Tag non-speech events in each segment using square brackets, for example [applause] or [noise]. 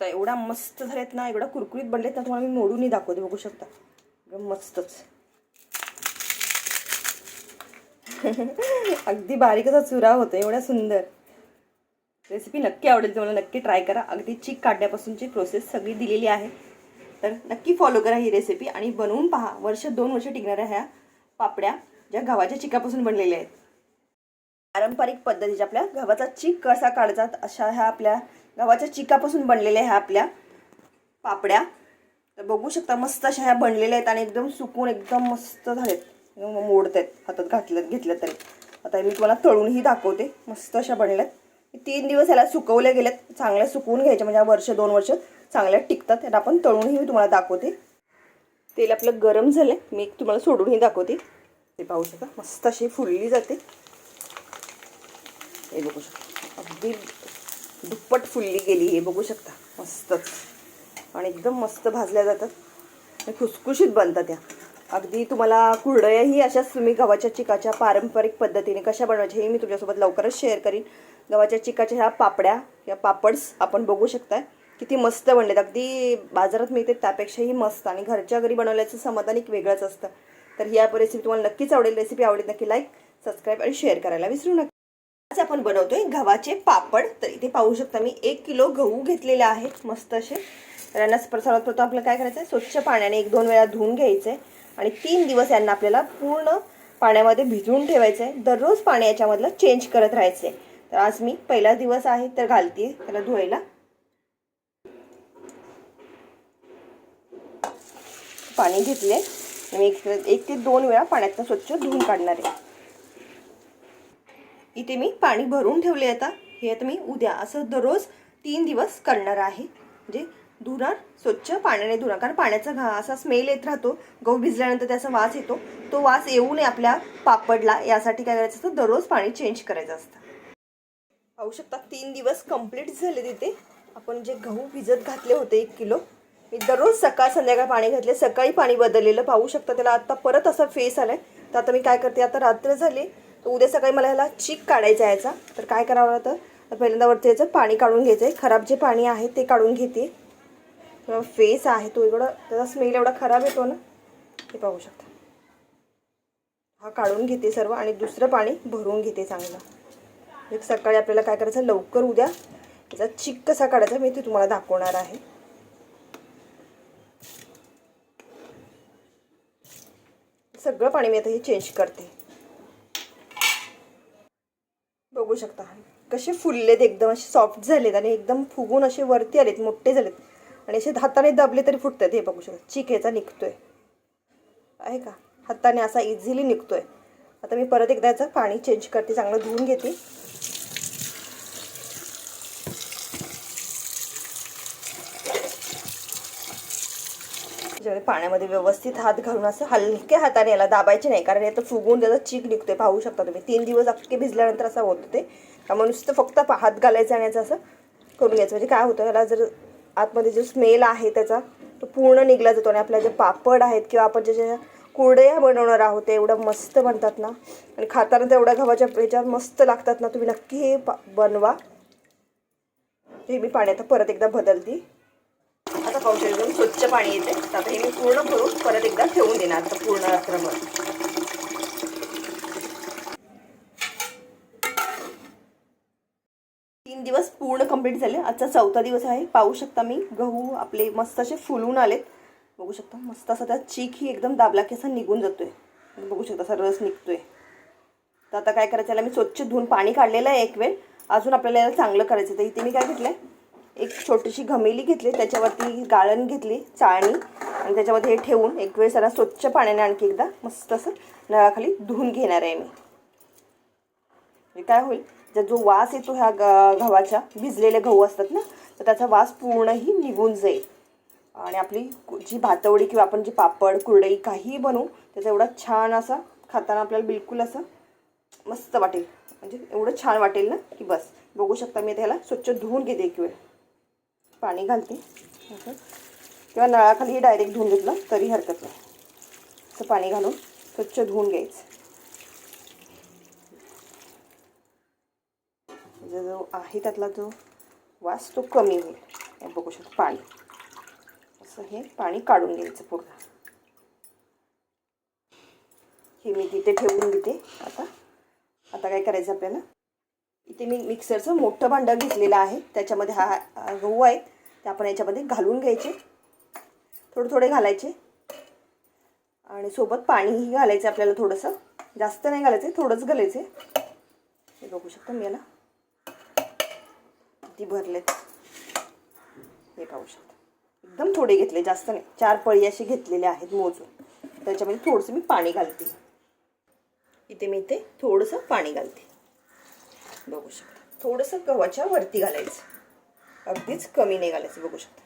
तर एवढा मस्त झालेत ना एवढा कुरकुरीत बनलेत ना तुम्हाला मी मोडूनही दाखवते बघू शकता. एकदम मस्तच. [laughs] अगदी बारीकचा चुरा होतो एवढा सुंदर. रेसिपी नक्की आवडेल तुम्हाला नक्की ट्राय करा. अगदी चीक काढण्यापासूनची प्रोसेस सगळी दिलेली आहे. तर नक्की फॉलो करा ही रेसिपी आणि बनवून पहा. वर्ष दोन वर्ष टिकणाऱ्या ह्या पापड्या ज्या गव्हाच्या चिकापासून बनलेल्या आहेत. पारंपरिक पद्धतीच्या आपल्या गव्हाचा चीक कसा काढतात अशा ह्या आपल्या गव्हाच्या चिकापासून बनलेल्या ह्या आपल्या पापड्या. तर बघू शकता मस्त अशा ह्या बनलेल्या आहेत आणि एकदम सुकून एकदम मस्त झालेत. एकदम मोडत आहेत हातात घातलं घेतलं तरी. आता मी तुम्हाला तळूनही दाखवते. मस्त अशा बनल्यात. आहेत तीन दिवस ह्याला सुकवल्या गेल्यात. चांगल्या सुकवून घ्यायच्या म्हणजे वर्ष दोन वर्ष चांगल्या टिकतात. त्याला आपण तळूनही मी तुम्हाला दाखवते. तेल आपलं गरम झालं आहे मी तुम्हाला सोडूनही दाखवते. ते पाहू शकता. मस्त अशी फुलली जाते. हे बघू शकता. अगदी दुप्पट फुलली गेली हे बघू शकता. मस्तच. आणि एकदम मस्त भाजल्या जातात. आणि खुसखुशीत बनतात त्या. अगदी तुम्हाला कुरडयाही अशाच तुम्ही गव्हाच्या चिकाच्या पारंपरिक पद्धतीने कशा बनवायच्या हे मी तुमच्यासोबत लवकरच शेअर करीन. गव्हाच्या चिकाच्या ह्या पापड्या या पापड्स आपण बघू शकताय. किती मस्त बनलेत. अगदी बाजारात मिळते त्यापेक्षाही मस्त. आणि घरच्या घरी बनवल्याचं समाधान एक वेगळंच असतं. तर ही रेसिपी तुम्हाला नक्कीच आवडेल. रेसिपी आवडेल नक्की लाईक सबस्क्राईब आणि शेअर करायला विसरू नका. आज आपण बनवतोय गव्हाचे पापड. तर इथे पाहू शकता मी एक किलो गहू घेतलेले आहेत मस्त असे. तर यांना सर्वात प्रथम आपल्याला काय करायचं आहे स्वच्छ पाण्याने एक दोन वेळा धुवून घ्यायचं आहे आणि तीन दिवस यांना आपल्याला पूर्ण पाण्यामध्ये भिजवून ठेवायचं आहे दररोज पाणी याच्यामधलं चेंज करत राहायचं आहे तर आज मी पहिला दिवस आहे तर घालते त्याला धुवायला. पाणी घेतले मी एक एक ते दोन वेळा पाण्यातनं स्वच्छ धुवून काढणार आहे. इथे मी पाणी भरून ठेवले आता. हे आता मी उद्या असं दररोज तीन दिवस करणार आहे. म्हणजे धुणार स्वच्छ पाण्याने धुणार कारण पाण्याचा घा असा स्मेल येत राहतो. गहू भिजल्यानंतर त्याचा वास येतो. तो वास येऊ नये आपल्या पापडला. यासाठी काय करायचं असतं? दररोज पाणी चेंज करायचं असतं. पाहू शकता तीन दिवस कंप्लीट झाले तिथे आपण जे गहू भिजत घातले होते एक किलो मी दररोज सकाळ संध्याकाळ पाणी घातले. सकाळी पाणी बदललेलं. पाहू शकता त्याला आत्ता परत असा फेस आलाय. तर आता मी काय करते? आता रात्र झाली. तर उद्या सकाळी मला ह्याला चीक काढायचा आहे याचा. तर काय करावं लागतं? तर पहिल्यांदा वरती याचं पाणी काढून घ्यायचं आहे खराब जे पाणी आहे ते काढून घेते. फेस आहे तो एवढा त्याचा स्मेल एवढा खराब येतो ना हे पाहू शकता. हा काढून घेते सर्व आणि दुसरं पाणी भरून घेते चांगलं. एक सकाळी आपल्याला काय करायचं? लवकर उद्या त्याचा चिक कसा काढायचा मी ते तुम्हाला दाखवणार आहे. सगळं पाणी मी आता हे चेंज करते. बघू शकता. कसे फुललेत एकदम असे सॉफ्ट झालेत आणि एकदम फुगून असे वरती आलेत मोठे झालेत. आणि असे हाताने दाबले तरी फुटतात. हे बघू शकता. चिक निघतोय. आहे का? हाताने असा इझिली निघतोय. आता मी परत एकदा याचं पाणी चेंज करते. चांगलं धुवून घेते. पाण्यामध्ये व्यवस्थित हात घालून असं हलक्या हाताने याला दाबायचे नाही कारण यात फुगून त्याचा चीक निघतोय. पाहू शकता तुम्ही. तीन दिवस अख्खे भिजल्यानंतर असं होतं ते. त्यामुळे नुसतं फक्त पा- हात घालायचं आणि याचं असं करून घ्यायचं. म्हणजे काय होतं याला जर आतमध्ये जो स्मेल आहे त्याचा तो पूर्ण निघला जातो आणि आपल्या जे पापड आहेत किंवा आपण जे ज्या कुरडया बनवणार आहोत ते एवढं मस्त बनतात ना. आणि खाताना तर एवढ्या गव्हाच्या ह्याच्यावर मस्त लागतात ना. तुम्ही नक्की हे बनवा. हे मी पाणी आता परत एकदा बदलते. पाहू शकतो एकदम स्वच्छ पाणी येते. तर आता हे मी पूर्ण करून परत एकदा ठेवून देणार आता पूर्ण रात्रभर. तीन दिवस पूर्ण कंप्लीट झाले. आजचा चौथा दिवस आहे. पाहू शकता मी गहू आपले मस्त असे फुलून आलेत. बघू शकता मस्त असा त्या चीक ही एकदम दाबला की असा निघून जातोय. बघू शकता असा रस निघतोय. तर आता काय करायचं याला मी स्वच्छ धुवून पाणी काढलेलं आहे एक वेळ. अजून आपल्याला याला चांगलं करायचं तर इथे मी काय घेतलंय? एक छोटीशी घमेली घेतली त्याच्यावरती गाळण घेतली चाळणी आणि त्याच्यामध्ये हे ठेवून एक वेळ जरा स्वच्छ पाण्याने आणखी एकदा मस्त असं नळाखाली धुवून घेणार आहे मी. काय होईल? जर जो वास येतो ह्या ग गव्हाच्या भिजलेले गहू असतात ना तर त्याचा वास पूर्णही निघून जाईल. आणि आपली जी भातवडी किंवा आपण जी पापड कुरडई काहीही बनवू त्याचा एवढा छान असा खाताना आपल्याला बिलकुल असं मस्त वाटेल. म्हणजे एवढं छान वाटेल ना की बस. बघू शकता मी त्याला स्वच्छ धुवून घेते एक वेळ. पाणी घालते. असं किंवा नळाखाली डायरेक्ट धुवून घेतलं तरी हरकत नाही. असं पाणी घालून स्वच्छ धुवून घ्यायचं. जो जो आहे त्यातला जो वास तो कमी होईल. बघू शकतो पाणी. असं हे पाणी काढून घ्यायचं पूर्ण. हे मी तिथे ठेवून देते. आता आता काय करायचं आपल्याला? इथे मी मिक्सरचं मोठं भांडं घेतलेलं आहे. त्याच्यामध्ये हा गहू आहे. ते आपण याच्यामध्ये घालून घ्यायचे. थोडे थोडे घालायचे. आणि सोबत पाणीही घालायचं आपल्याला थोडंसं. जास्त नाही घालायचं थोडंच घालायचं. हे बघू शकतो मी याला. किती भरलेत. हे पाहू शकतो. एकदम थोडे घेतले जास्त नाही. चार पळी असे घेतलेले आहेत मोजून. त्याच्यामध्ये थोडंसं मी पाणी घालते. इथे मी इथे थोडंसं पाणी घालते. बघू शकता. थोडंसं गव्हाच्या वरती घालायचं. अगदीच कमी नाही घालायचं बघू शकता.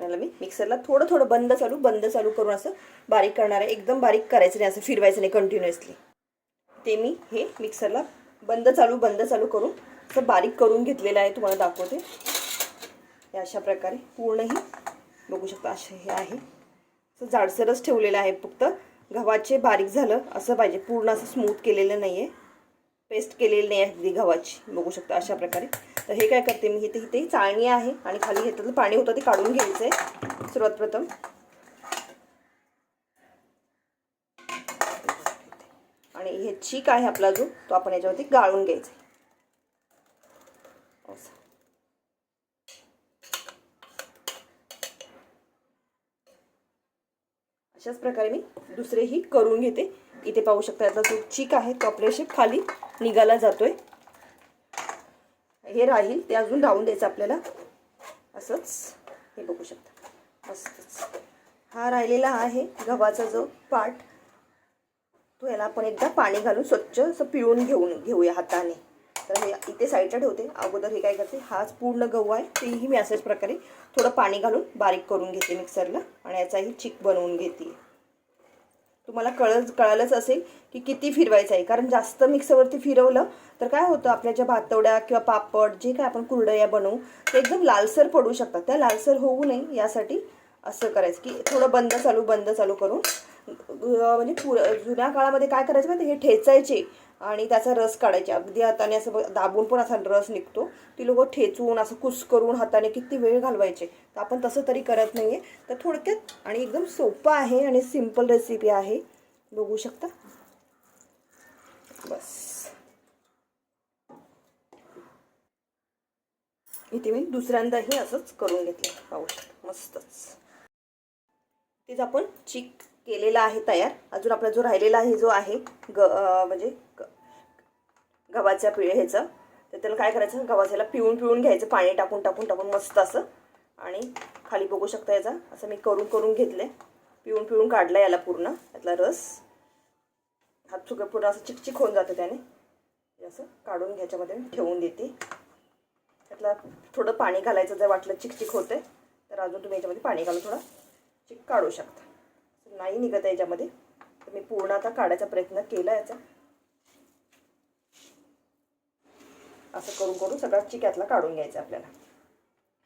याला मी मिक्सरला थोडं थोडं बंद चालू बंद चालू करून असं बारीक करणार आहे एकदम बारीक करायचं नाही असं फिरवायचं नाही कंटिन्युअसली ते मी हे मिक्सरला बंद चालू बंद चालू करून असं बारीक करून घेतलेलं आहे तुम्हाला दाखवते. हे अशा प्रकारे पूर्णही बघू शकता असे हे आहे. असं जाडसरच ठेवलेलं आहे फक्त गव्हाचे बारीक झालं असं पाहिजे पूर्ण असं स्मूथ केलेलं नाही आहे पेस्ट केलेली नाही आहे अगदी गव्हाची बघू शकता अशा प्रकारे. तर हे काय करते मी इथे इथे चाळणी आहे आणि खाली ह्याच्यातलं पाणी होतं ते काढून घ्यायचं आहे सर्वात प्रथम. आणि हे चीक आहे आपला जो तो आपण याच्यावरती गाळून घ्यायचा आहे अशाच प्रकारे मी दुसरेही करून घेते. इथे पाहू शकता यातला जो चीक आहे तो आपल्याशी खाली निघाला जातोय. हे राहील ते अजून राहून द्यायचं आपल्याला. असंच. हे बघू शकता. मस्तच. हा राहिलेला आहे गव्हाचा जो पार्ट तो याला आपण एकदा पाणी घालून स्वच्छ असं पिळून घेऊन घेऊया हाताने. तर हे इथे साईडला ठेवते. अगोदर हे काय करते हाच पूर्ण गहू आहे. तेही मी अशाच प्रकारे थोडं पाणी घालून बारीक करून घेते मिक्सरला. आणि याचाही चिक बनवून घेते. तुम्हाला कळ कळालंच असेल की किती फिरवायचं आहे. कारण जास्त मिक्सरवरती फिरवलं तर काय होतं आपल्या ज्या भातवड्या किंवा पापड जे काय आपण कुरडया बनवू ते एकदम लालसर पडू शकतात. त्या लालसर होऊ नये यासाठी असं करायचं की थोडं बंद चालू बंद चालू करून म्हणजे पुर जुन्या काळामध्ये काय करायचं माहिती हे ठेचायचे. आणि त्याचा रस काढायचे. अगदी हाताने असं दाबून पण असा रस निघतो. ती लोक ठेचून असं कुस करून हाताने किती वेळ घालवायचे. तर आपण तसं तरी करत नाही आहे तर थोडक्यात आणि एकदम सोपं आहे आणि सिंपल रेसिपी आहे. बघू शकता? बस. इथे मी दुसऱ्यांदाही असंच करून घेतलं पाहू शकता. मस्तच. तेच आपण चिक केलेला आहे तयार. अजून आपला जो राहिलेला आहे जो आहे ग म्हणजे गव्हाच्या पिळे ह्याचं. तर त्याला काय करायचं? गव्हाच्याला पिळून पिळून घ्यायचं. पाणी टाकून टाकून टाकून मस्त असं. आणि खाली बघू शकता याचा. असं मी करून करून घेतलं पिळून पिळून काढला याला पूर्ण. यातला रस. हात सुकं पूर्ण असं चिकचिक होऊन जातं त्याने. हे असं काढून घ्यायच्यामध्ये मी ठेवून देते. त्यातला थोडं पाणी घालायचं जर वाटलं चिकचिक होते तर अजून तुम्ही याच्यामध्ये पाणी घालून थोडा चिक काढू शकता. नाही निघत आहे याच्यामध्ये. तर मी पूर्ण आता काढायचा प्रयत्न केला याचा. असं करून करून सगळा चिक यातला काढून घ्यायचा आपल्याला.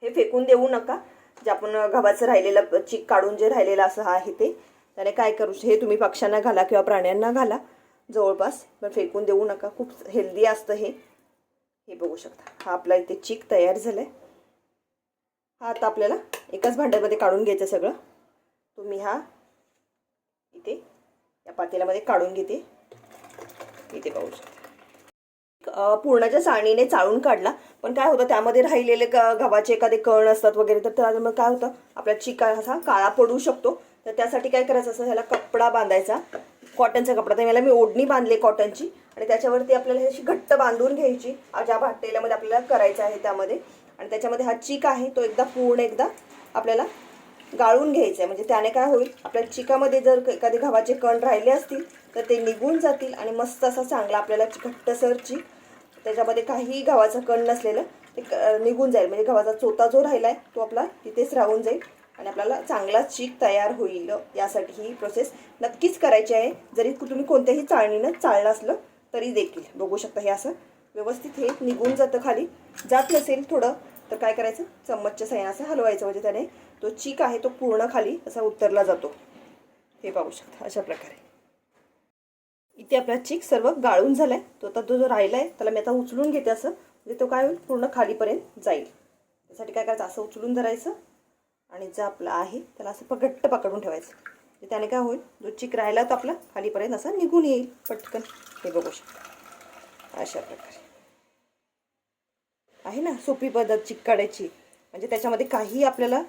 हे फेकून देऊ नका. जे आपण गव्हाचं राहिलेलं चिक काढून जे राहिलेलं असं आहे ते. त्याने काय करू हे तुम्ही पक्ष्यांना घाला किंवा प्राण्यांना घाला. जवळपास पण फेकून देऊ नका. खूप हेल्दी असतं हे. हे बघू शकता. हा आपला इथे चिक तयार झालाय. हा आता आपल्याला एकाच भांड्यामध्ये काढून घ्यायचं सगळं. तुम्ही हा इथे. या पातेल्यामध्ये काढून घेते. इथे पाहू शकते. पूर्णाच्या साणीने चाळून काढला. पण काय होतं त्यामध्ये राहिलेले गव्हाचे एखादे कण असतात वगैरे तर त्यामुळे काय होतं आपला चिका असा काळा पडू शकतो. तर त्यासाठी काय करायचं असं ह्याला कपडा बांधायचा. कॉटनचा कपडा तर याला मी ओढणी बांधली कॉटनची. आणि त्याच्यावरती आपल्याला अशी घट्ट बांधून घ्यायची. ज्या भाटेल्यामध्ये आपल्याला करायचं आहे त्यामध्ये. आणि त्याच्यामध्ये हा चीक आहे तो एकदा पूर्ण एकदा आपल्याला गाळून घ्यायचं आहे म्हणजे त्याने काय होईल आपल्या चिकामध्ये जर एखादे गव्हाचे कण राहिले असतील तर ते निघून जातील आणि मस्त असा चांगला आपल्याला घट्टसर चीक त्याच्यामध्ये काहीही गव्हाचं कण नसलेलं ते निघून जाईल. म्हणजे गव्हाचा चोता जो राहिला आहे तो आपला तिथेच राहून जाईल आणि आपल्याला चांगला चीक तयार होईल. यासाठी ही प्रोसेस नक्कीच करायची आहे. जरी तुम्ही कोणत्याही चाळणीनं चाळलं असलं तरी देखील. बघू शकता हे असं व्यवस्थित हे निघून जातं खाली. जात नसेल थोडं तर काय करायचं? चम्मचच्या साह्यानं असं हलवायचं. म्हणजे त्याने तो चीक आहे तो पूर्ण खाली असा उतरला जातो. हे पाहू शकता अशा प्रकारे. इथे आपला चीक सर्व गाळून झालाय. तो आता तो जो राहिला आहे त्याला मी आता उचलून घेते असं. म्हणजे तो काय होईल? पूर्ण खालीपर्यंत जाईल. त्यासाठी काय करायचं? असं उचलून धरायचं. आणि जो आपला आहे त्याला असं प- घट्ट पकडून ठेवायचं. म्हणजे त्याने काय होईल? जो चीक राहिला तो आपला खालीपर्यंत असा निघून येईल. पटकन. हे बघू शकता. अशा प्रकारे. आहे ना? सोपी पद्धत चिक काढायची. म्हणजे त्याच्यामध्ये काही आपल्याला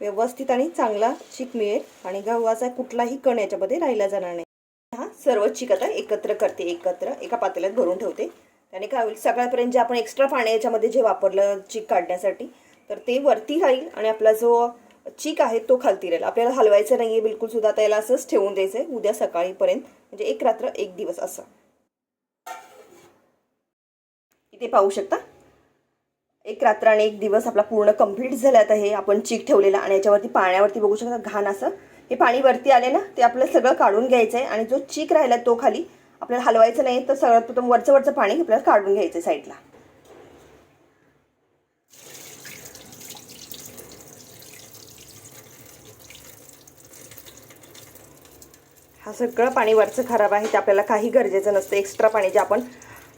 व्यवस्थित आणि चांगला चिक मिळेल आणि गव्हाचा कुठलाही कण याच्यामध्ये राहिला जाणार नाही. हा सर्व चिक आता एकत्र करते एकत्र एका पातेल्यात भरून ठेवते. त्याने काय होईल सगळ्यापर्यंत जे आपण एक्स्ट्रा पाणी याच्यामध्ये जे वापरलं चिक काढण्यासाठी तर ते वरती राहील आणि आपला जो चिक आहे तो खालती राहील. आपल्याला हलवायचं नाही आहे बिलकुल सुद्धा त्याला असंच ठेवून द्यायचं आहे उद्या सकाळीपर्यंत म्हणजे एक रात्र एक दिवस असं. इथे पाहू शकता? एक रात्र आणि एक दिवस आपला पूर्ण कंप्लीट झाल्यात आहे हे आपण चीक ठेवलेला आणि याच्यावरती पाण्यावरती बघू शकता घाण असं. हे पाणी वरती आले ना ते आपलं सगळं काढून घ्यायचं आहे आणि जो चीक राहिला तो खाली आपल्याला हलवायचं नाही तर सगळ्यात प्रथम वरचं वरचं पाणी आपल्याला काढून घ्यायचं आहे साईडला हा सगळं पाणी वरचं खराब आहे ते आपल्याला काही गरजेचं नसतं. एक्स्ट्रा पाणी जे आपण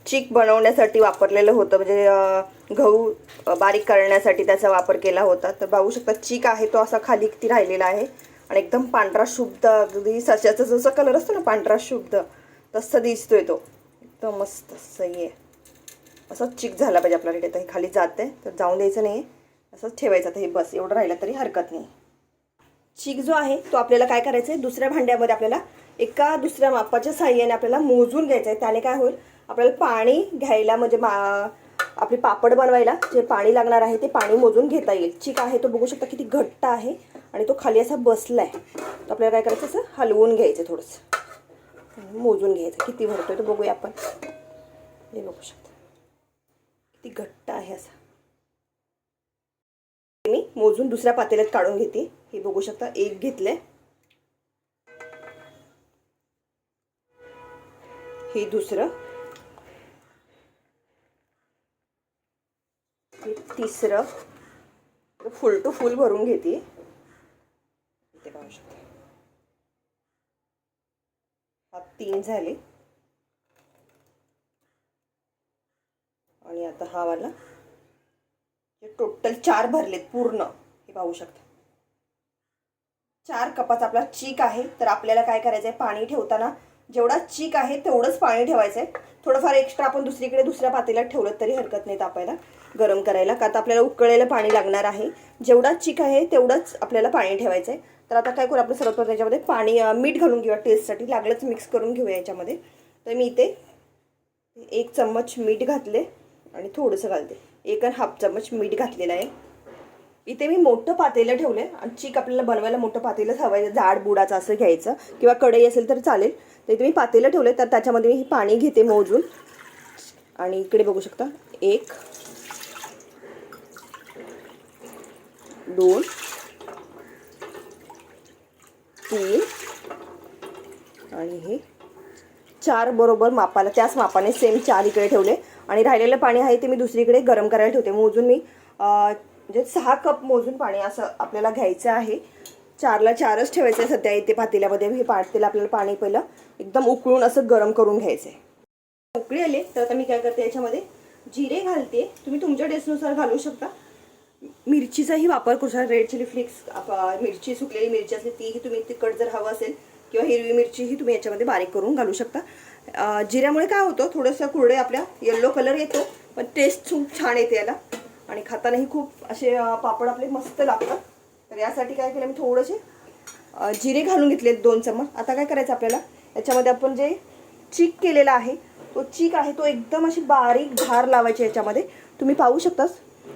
चीक बनवण्यासाठी वापरलेलं होतं. म्हणजे गहू बारीक करण्यासाठी त्याचा वापर केला होता. तर बघू शकता चिक आहे तो असा खाली किती राहिलेला आहे. आणि एकदम पांढरा शुद्ध अगदी सशाचा जसा कलर असतो ना पांढरा शुद्ध तसं दिसतोय तो. एकदम मस्त सही आहे असं चिक झाला पाहिजे आपल्याला इथे. आता हे खाली आहे तर जाऊन द्यायचं नाही. असंच ठेवायचं. आता हे बस एवढं राहिलं तरी हरकत नाही. चीक जो आहे तो आपल्याला काय करायचं आहे दुसऱ्या भांड्यामध्ये आपल्याला एका दुसऱ्या मापाच्या साह्याने आपल्याला मोजून घ्यायचं आहे त्याने काय होईल? आपल्याला पाणी घ्यायला म्हणजे मा आपली पापड बनवायला जे पाणी लागणार आहे ते पाणी मोजून घेता येईल. चिक आहे तो बघू शकता किती घट्ट आहे आणि तो खाली असा बसला आहे तर आपल्याला काय करायचं असं हलवून घ्यायचं थोडंसं. मोजून घ्यायचं. किती भरतोय तो बघूया आपण. हे बघू शकता. किती घट्ट आहे असा. मी मोजून दुसऱ्या पातेल्यात काढून घेते. हे बघू शकता एक घेतलंय. हे दुसरं. हे तिसरं. फुल टू फुल भरून घेते. इथे पाहू शकते. हा तीन झाले. आणि आता हा वाला. टोटल चार भरलेत पूर्ण हे पाहू शकता. चार कपाचा आपला चीक आहे तर आपल्याला काय करायचं आहे पाणी ठेवताना जेवढा चीक आहे तेवढंच पाणी ठेवायचं आहे थोडंफार एक्स्ट्रा आपण दुसरीकडे दुसऱ्या पातेल्यात ठेवलं तरी हरकत नाही तापायला. गरम करायला का तर आपल्याला उकळलेलं पाणी लागणार आहे. जेवढा चीक आहे तेवढंच आपल्याला पाणी ठेवायचं आहे तर आता काय करू आपण सर्वप्रथम त्याच्यामध्ये पाणी मीठ घालून घेऊया टेस्टसाठी लागलंच मिक्स करून घेऊया याच्यामध्ये. तर मी इथे एक चम्मच मीठ घातले आणि थोडंसं घालते. एक आणि हाफ चम्मच मीठ घातलेलं आहे. इथे मी मोठं पातेलं ठेवलं आहे आणि चीक आपल्याला बनवायला मोठं पातेलंच हवं आहे जाड बुडाचं असं घ्यायचं. किंवा कढई असेल तर चालेल. तर इथे मी पातेलं ठेवलं तर त्याच्यामध्ये मी पाणी घेते मोजून. आणि इकडे बघू शकता. एक दोन तीन आणि हे चार बरोबर मापाला त्याच मापाने सेम चार इकडे ठेवले. आणि राहिलेलं पाणी आहे ते मी दुसरीकडे गरम करायला ठेवते. मोजून मी म्हणजे सहा कप मोजून पाणी असं आपल्याला घ्यायचं आहे. चारला चारच ठेवायचं आहे सध्या इथे पातेल्यामध्ये. हे पातेलं आपल्याला पाणी पहिलं एकदम उकळून असं गरम करून घ्यायचं आहे उकळी आले तर आता मी काय करते याच्यामध्ये जिरे घालते. तुम्ही तुमच्या टेस्टनुसार घालू शकता. मिरचीचाही वापर करू शकता. रेड चिली फ्लिक्स आप- मिरची सुकलेली मिरची असली तीही तुम्ही तिखट जर हवं असेल किंवा हिरवी मिरचीही तुम्ही याच्यामध्ये बारीक करून घालू शकता. जिऱ्यामुळे काय होतं थोडंसं कुरडे आपल्या येल्लो कलर येतो पण टेस्ट खूप छान येते याला. आणि खातानाही खूप असे पापड आपले मस्त लागतात. तर यासाठी काय केलं मी थोडेसे जिरे घालून घेतले दोन चम्मच. आता काय करायचं आपल्याला? याच्यामध्ये आपण जे चीक केलेला आहे तो चीक आहे तो एकदम अशी बारीक धार लावायची याच्यामध्ये. तुम्ही पाहू शकताच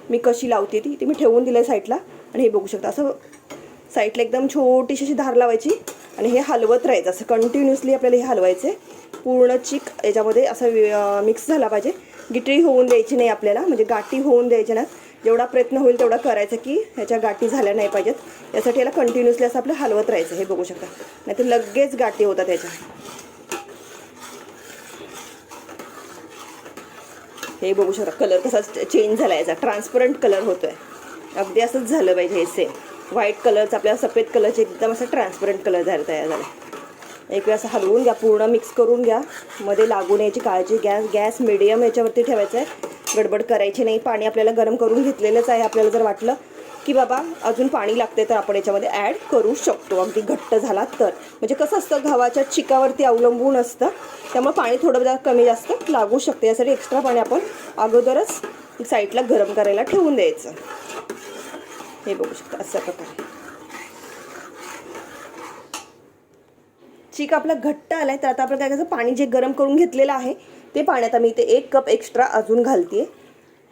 मी कशी लावते ती ती मी ठेवून दिलं साईडला आणि हे बघू शकता. असं साईडला एकदम छोटीशी अशी धार लावायची आणि हे हलवत राहायचं. असं कंटिन्युअसली आपल्याला हे हलवायचं आहे पूर्ण चिक याच्यामध्ये असं मिक्स झाला पाहिजे. गिटरी होऊन द्यायची नाही आपल्याला म्हणजे गाठी होऊन द्यायची ना जेवढा प्रयत्न होईल तेवढा करायचा की ह्याच्या गाठी झाल्या नाही पाहिजेत. यासाठी याला कंटिन्युअसली असं आपलं हलवत राहायचं हे बघू शकता. नाही तर लगेच गाठी होतात त्याच्या हे बघू शकता कलर कसा चेंज झाला याचा. ट्रान्सपरंट कलर होतो आहे अगदी असंच झालं पाहिजे हे सेम व्हाईट कलरचा आपल्या सफेद कलरचे एकदम असं ट्रान्सपरंट कलर झाला तयार झाला. एक वेळ असं हलवून घ्या पूर्ण मिक्स करून घ्या. मध्ये लागून याची काळजी गॅस गॅस मिडियम याच्यावरती ठेवायचा आहे गडबड करायची नाही. पाणी आपल्याला गरम करून घेतलेलंच आहे आपल्याला जर वाटलं की बाबा अजून पाणी लागते तर आपण याच्यामध्ये ॲड करू शकतो. अगदी घट्ट झाला तर. म्हणजे कसं असतं गव्हाच्या चिकावरती अवलंबून असतं. त्यामुळे पाणी थोडं कमी जास्त लागू शकते. यासाठी एक्स्ट्रा पाणी आपण अगोदरच साईडला गरम करायला ठेवून द्यायचं. हे बघू शकता अशा प्रकारे. चीक आपला घट्ट आलाय तर आता आपण काय करायचं पाणी जे गरम करून घेतलेलं आहे ते पाण्यात आम्ही इथे एक कप एक्स्ट्रा अजून घालते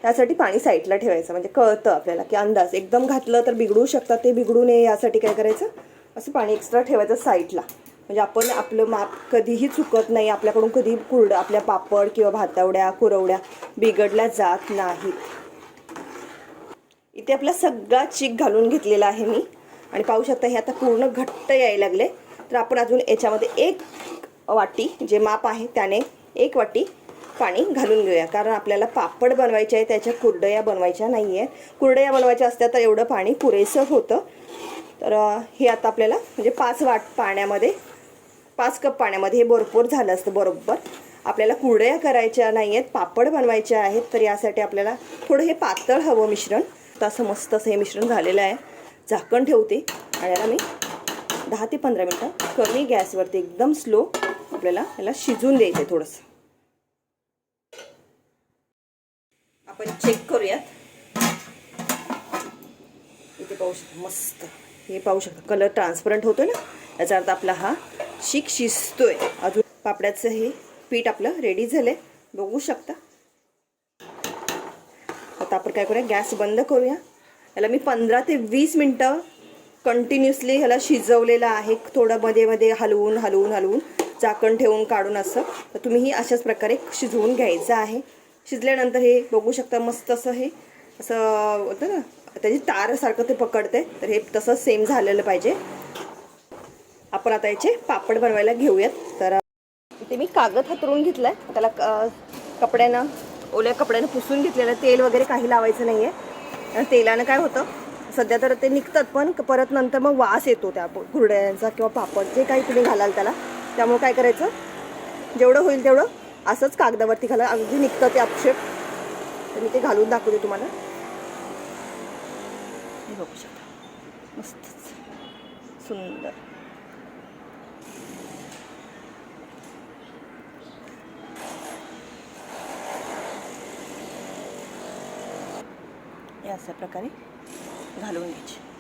त्यासाठी पाणी साईडला ठेवायचं. म्हणजे कळतं आपल्याला की अंदाज. एकदम घातलं तर बिघडू शकतात ते बिघडू नये यासाठी काय करायचं? असं पाणी एक्स्ट्रा ठेवायचं साईडला. म्हणजे आपण आपलं माप कधीही चुकत नाही. आपल्याकडून कधी कुरडं आपल्या पापड किंवा भातावड्या कुरवड्या बिघडल्या जात नाहीत. इथे आपला सगळा चीक घालून घेतलेला आहे मी. आणि पाहू शकता हे आता पूर्ण घट्ट यायला लागले. तर आपण अजून याच्यामध्ये एक वाटी जे माप आहे त्याने एक वाटी पाणी घालून घेऊया. कारण आपल्याला पापड बनवायचे आहे त्याच्या कुरडया बनवायच्या नाही आहे कुरडया बनवायच्या असत्या तर एवढं पाणी पुरेसं होतं. तर हे आता आपल्याला म्हणजे पाच वाट पाण्यामध्ये पाच कप पाण्यामध्ये हे भरपूर झालं असतं बरोबर. आपल्याला कुरडया करायच्या नाही आहेत पापड बनवायच्या आहेत तर यासाठी आपल्याला थोडं हे पातळ हवं मिश्रण. तसं मस्त असं हे मिश्रण झालेलं आहे. झाकण ठेवते. आणि याला मी दहा ते पंधरा मिनटं कमी गॅसवरती एकदम स्लो आपल्याला याला शिजून द्यायचं आहे थोडंसं. आपण चेक करूयात. इथे पाहू शकता मस्त. हे पाहू शकता कलर ट्रान्सपरंट होतो ना? याचा अर्थ आपला हा शीक शिजतोय. अजून पापड्याचं हे पीठ आपलं रेडी झालंय. बघू शकता. आता आपण काय करूया गॅस बंद करूया. याला मी पंधरा ते वीस मिनटं कंटिन्युअसली ह्याला शिजवलेलं आहे. थोडं मध्ये मध्ये हलवून हलवून हलवून झाकण ठेवून काढून असं. तर तुम्हीही अशाच प्रकारे शिजवून घ्यायचं आहे. शिजल्यानंतर हे बघू शकता मस्त असं हे असं होतं ना त्याची तारसारखं ते पकडते. तर हे तसं सेम झालेलं पाहिजे. आपण आता याचे पापड बनवायला घेऊयात. तर इथे मी कागद हातरून घेतलाय. त्याला क- कपड्यानं ओल्या कपड्यानं पुसून घेतलेलं. तेल वगैरे काही लावायचं नाही आहे तेलानं काय होतं सध्या तर ते निघतात पण परत नंतर मग वास येतो त्या कुरड्यांचा किंवा पापड जे काही तुम्ही घालाल त्याला. त्यामुळे काय करायचं जेवढं होईल तेवढं असंच कागदावरती घाला. अगदी निघतं ते अपशेप. तर मी ते घालून दाखवते तुम्हाला. हे बघू शकता. मस्तच. सुंदर. या अशा प्रकारे घालून घ्यायची.